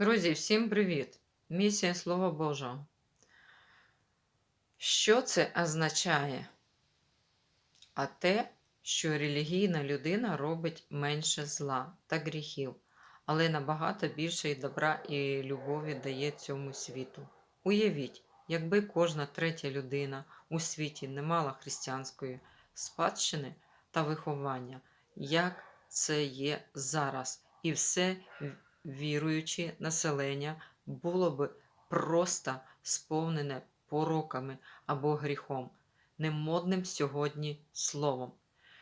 Друзі, всім привіт! Місія Слова Божого. Що це означає? А те, що релігійна людина робить менше зла та гріхів, але набагато більше і добра і любові дає цьому світу. Уявіть, якби кожна третя людина у світі не мала християнської спадщини та виховання, як це є зараз, і все віруюче населення було б просто сповнене пороками або гріхом, немодним сьогодні словом,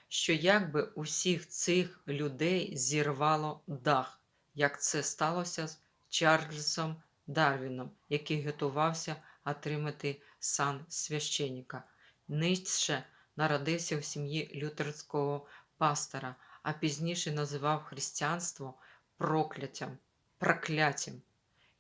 що якби усіх цих людей зірвало дах, як це сталося з Чарльзом Дарвіном, який готувався отримати сан священника. Ницше народився в сім'ї лютерського пастора, а пізніше називав християнство прокляттям, прокляттям.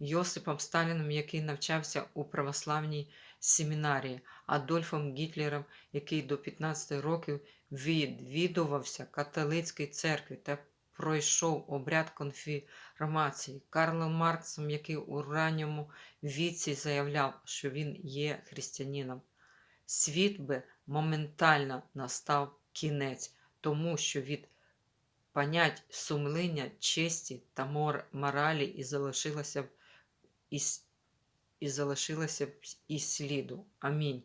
Йосипом Сталіном, який навчався у православній семінарії, Адольфом Гітлером, який до 15 років відвідувався католицькій церкві та пройшов обряд конфірмації, Карлом Марксом, який у ранньому віці заявляв, що він є християнином. Світ би моментально настав кінець, тому що від понять сумління, честі та мор- моралі і залишилося б і, і залишилося б і сліду. Амінь.